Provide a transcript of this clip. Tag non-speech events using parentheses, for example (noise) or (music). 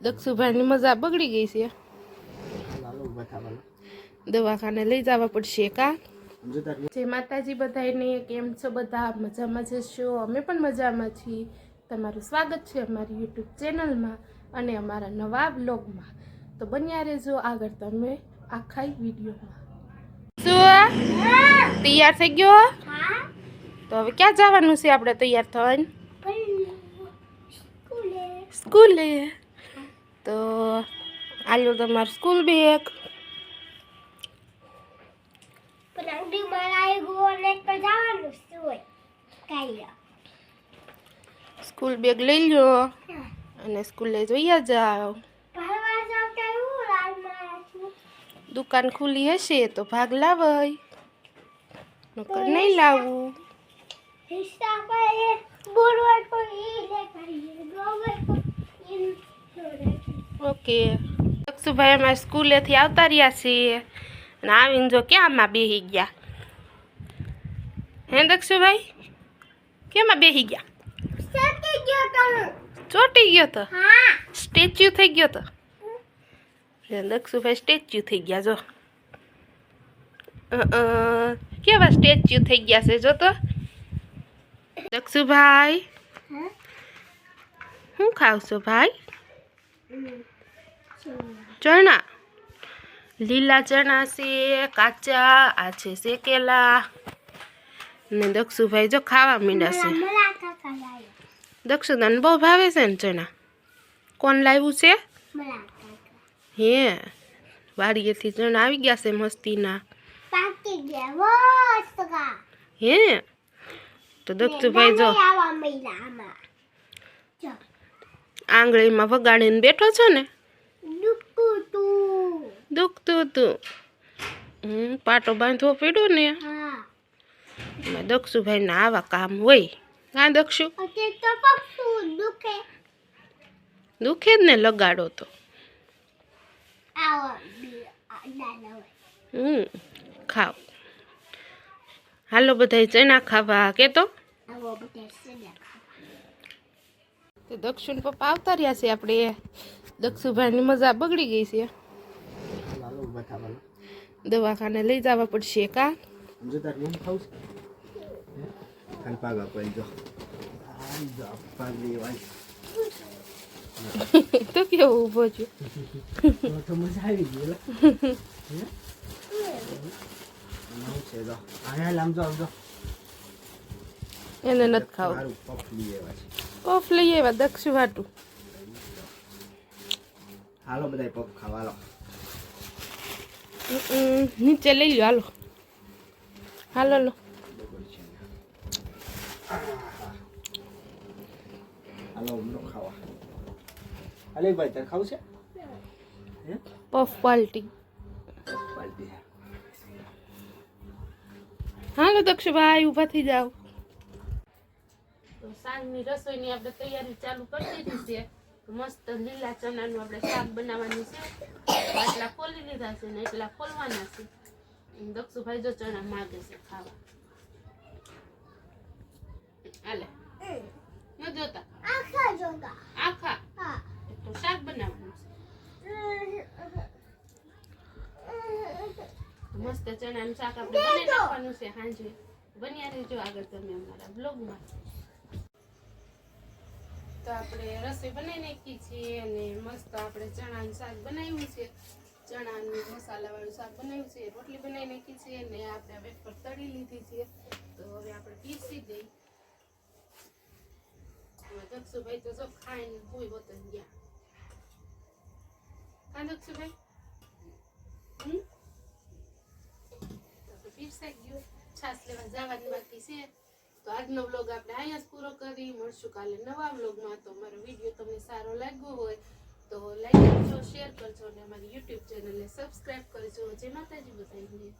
દક્ષુભાઈની મજા બગડી ગઈ છે. દવાખાને લઈ જવા પડશે કા? જય માતાજી બધાને કેમ છો બધા? મજામાં જશો અમે પણ મજામાં છીએ. તમારું સ્વાગત છે અમારી યુટ્યુબ ચેનલમાં અને અમારા નવા બ્લોગમાં તો બન્યા રહેજો આગળ તમે આખા વિડીયોમાં. શું તૈયાર થઈ ગયો તો હવે ક્યાં જવાનું છે આપણે તૈયાર થઈને સ્કૂલે. તો આલ્યો તમારું સ્કૂલ બેગ સ્કૂલ બેગ લઈ લો અને સ્કૂલે જોઈએ જાઓ દુકાન ખુલ્લી હશે તો ભાગ લાવાય. નકર નહીં લાવવું પર એ લે કરીએ ગોવે તો ઈ છોડે ઓકે દક્ષુભાઈ અમારે સ્કૂલેથી આવતા રહ્યા છીએ અને આવીને જો ક્યાંમાં બેસી ગયા? હે દક્ષુભાઈ કેમાં બેસી ગયા? ચોટી ગયો તો હા. સ્ટેચ્યુ થઈ ગયો તો? દક્ષુભાઈ સ્ટેચ્યુ થઈ ગયા જો. કેવા સ્ટેચ્યુ થઈ ગયા છે જો તો? દક્ષુભાઈ હા? શું ખાવશો ભાઈ? ચણા. લીલા ચણા છે કાચા આ છે શેકેલા. ને દક્ષુભાઈ જો ખાવા મીંડા છે. દક્ષુદાન બહુ ભાવે છે ને ચણા. કોણ લાવ્યું છે? હે વાડીએથી ચણા આવી ગયા છે મસ્તીના. હે તો દક્ષુભાઈ જો. આંગળીમાં વગાડીને બેઠો છો ને? દુખતું હતું. હમ પાટો બાંધવો પડ્યો ને હા. દક્ષુભાઈ ના આવા કામ હોય. હા દક્ષુ? દુખે. જ ને લગાડો તો. હમ ખાવ હાલો બધાય ચણા ખાવા કે તો? બધા દક્ષુન પપ્પા આવતા રહ્યા છે આપણે. દક્ષુભાઈની મજા બગડી ગઈ છે. દવાખાને લઈ જવા પડશે કા? (laughs) તો કેવો ઊભો છું? એને નથી ખાવું. પફ લઈ આવ્યા દક્ષ વાટું. હાલો બધા પફ ખાવા નીચે લઈ લો હાલો હાલો લો પફ પાલ્ટી હાલો દક્ષુભાઈ ઊભા થઈ જાઓ સાંજની રસોઈની આપણે તૈયારી ચાલુ કરી દીધી છે મસ્ત લીલા ચણાનું આપણે શાક બનાવવાનું છે. આટલા ખોલી લીધા છે ને એટલા ખોલવાના છે. દક્ષુભાઈ જો ચણા માગે છે ખાવા. હાલે. ન જોતા? આખા જોગા આખા? હા. તો શાક બનાવવાનું છે. મસ્ત ચણાનું શાક આપણે બનાવી નાખવાનું છે. સાંજે બન્યા રહેજો આગળ તમે અમારા બ્લોગમાં તો આપણે રસોઈ બનાવી નાખી છીએ અને મસ્ત આપણે ચણાનું શાક બનાવ્યું છે. ચણાનું મસાલાવાળું શાક બનાવ્યું છે, રોટલી બનાવી નાખી છે અને આપણે હવે તળી લીધી છે. તો હવે આપણે પીસી દઈ દક્ષુભાઈ તો જો ખાઈને ભૂઈ વતન ગયા. હા દક્ષુભાઈ? હમ? ગયું. છાશ લેવા જવાની બાકી છે. તો આજનો વ્લોગ આપણે અહીંયા જ પૂરો કરી. મળશું કાલે નવા વ્લોગમાં તો મારો વીડિયો તમને સારો લાગ્યો હોય તો લાઈક કરજો શેર કરજો અને અમારી યુટ્યુબ ચેનલને સબસ્ક્રાઈબ કરજો. જય માતાજી બધાને.